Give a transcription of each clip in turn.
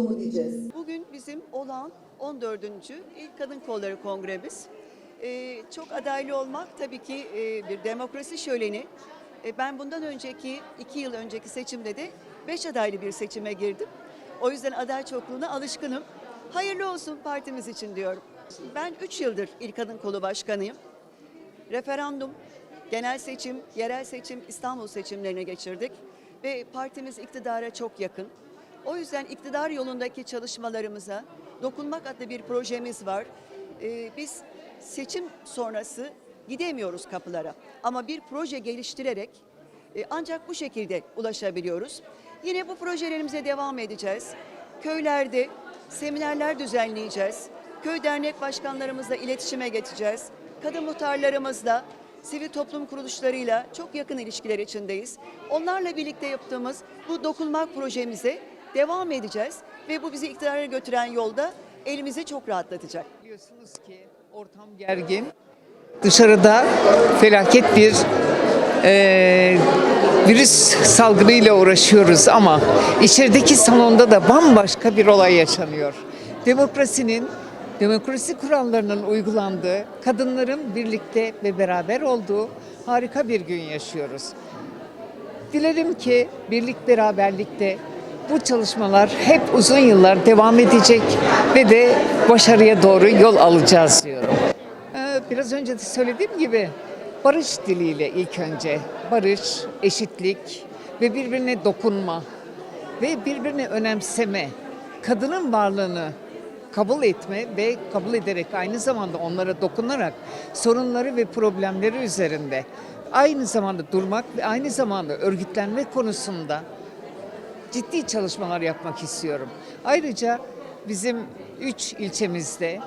olduğumu diyeceğiz. Bugün bizim olağan 14. ilk Kadın Kolları Kongremiz. Ee, çok adaylı olmak tabii ki e, bir demokrasi şöleni. E, ben bundan önceki, iki yıl önceki seçimde de beş adaylı bir seçime girdim. O yüzden aday çokluğuna alışkınım. Hayırlı olsun partimiz için diyorum. Ben 3 yıldır İl Kadın Kolu Başkanıyım. Referandum, genel seçim, yerel seçim, İstanbul seçimlerine geçirdik. Ve partimiz iktidara çok yakın. O yüzden iktidar yolundaki çalışmalarımıza Dokunmak adlı bir projemiz var. Ee, biz seçim sonrası gidemiyoruz kapılara. Ama bir proje geliştirerek e, ancak bu şekilde ulaşabiliyoruz. Yine bu projelerimize devam edeceğiz. Köylerde seminerler düzenleyeceğiz. Köy dernek başkanlarımızla iletişime geçeceğiz. Kadın muhtarlarımızla, sivil toplum kuruluşlarıyla çok yakın ilişkiler içindeyiz. Onlarla birlikte yaptığımız bu dokunmak projemize devam edeceğiz ve bu bizi iktidara götüren yolda elimizi çok rahatlatacak. Biliyorsunuz ki ortam gergin. Dışarıda felaket bir eee virüs salgınıyla uğraşıyoruz ama içerideki salonda da bambaşka bir olay yaşanıyor. Demokrasinin, demokrasi kurallarının uygulandığı, kadınların birlikte ve beraber olduğu harika bir gün yaşıyoruz. Dilerim ki birlik beraberlikte bu çalışmalar hep uzun yıllar devam edecek ve de başarıya doğru yol alacağız diyorum. Ee, Biraz önce de söylediğim gibi barış diliyle ilk önce barış, eşitlik ve birbirine dokunma ve birbirini önemseme, kadının varlığını kabul etme ve kabul ederek aynı zamanda onlara dokunarak sorunları ve problemleri üzerinde aynı zamanda durmak ve aynı zamanda örgütlenme konusunda ciddi çalışmalar yapmak istiyorum. Ayrıca bizim üç ilçemizde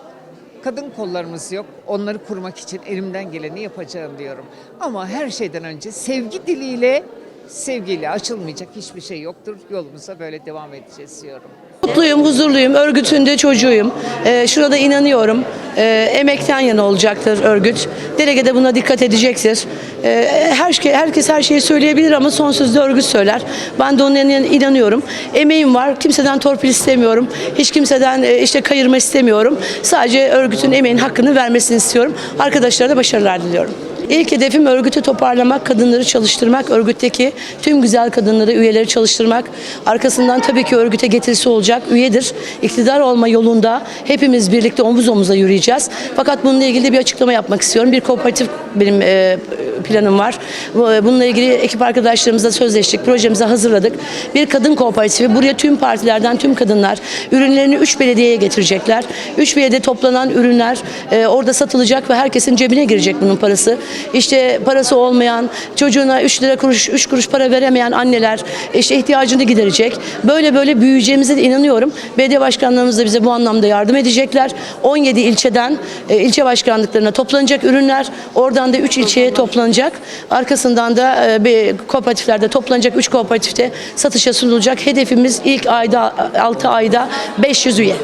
kadın kollarımız yok. Onları kurmak için elimden geleni yapacağım diyorum. Ama her şeyden önce sevgi diliyle, sevgiyle açılmayacak hiçbir şey yoktur. Yolumuza böyle devam edeceğiz diyorum. Mutluyum, huzurluyum. Örgütünde çocuğuyum. Ee, şuna da inanıyorum. Ee, emekten yana olacaktır örgüt. Delege de buna dikkat edecektir. Ee, her şey, herkes her şeyi söyleyebilir ama son sözde örgüt söyler. Ben de inan- inanıyorum. Emeğim var. Kimseden torpil istemiyorum. Hiç kimseden e, işte kayırma istemiyorum. Sadece örgütün emeğin hakkını vermesini istiyorum. Arkadaşlara da başarılar diliyorum. İlk hedefim örgütü toparlamak, kadınları çalıştırmak, örgütteki tüm güzel kadınları, üyeleri çalıştırmak. Arkasından tabii ki örgüte getirisi olacak, üyedir. İktidar olma yolunda hepimiz birlikte omuz omuza yürüyeceğiz. Fakat bununla ilgili bir açıklama yapmak istiyorum. Bir kooperatif benim e, planım var. Bu- Bununla ilgili ekip arkadaşlarımızla sözleştik, projemizi hazırladık. Bir kadın kooperatifi, buraya tüm partilerden tüm kadınlar ürünlerini 3 belediyeye getirecekler. 3 belediyede toplanan ürünler e, orada satılacak ve herkesin cebine girecek bunun parası. İşte parası olmayan, çocuğuna 3 lira kuruş, 3 kuruş para veremeyen anneler işte ihtiyacını giderecek. Böyle böyle büyüyeceğimize de inanıyorum. Belediye başkanlarımız da bize bu anlamda yardım edecekler. 17 ilçeden e, ilçe başkanlıklarına toplanacak ürünler. Oradan da 3 ilçeye toplanacak. Arkasından da e, bir kooperatiflerde toplanacak. 3 kooperatifte satışa sunulacak. Hedefimiz ilk ayda 6 ayda 500 üye.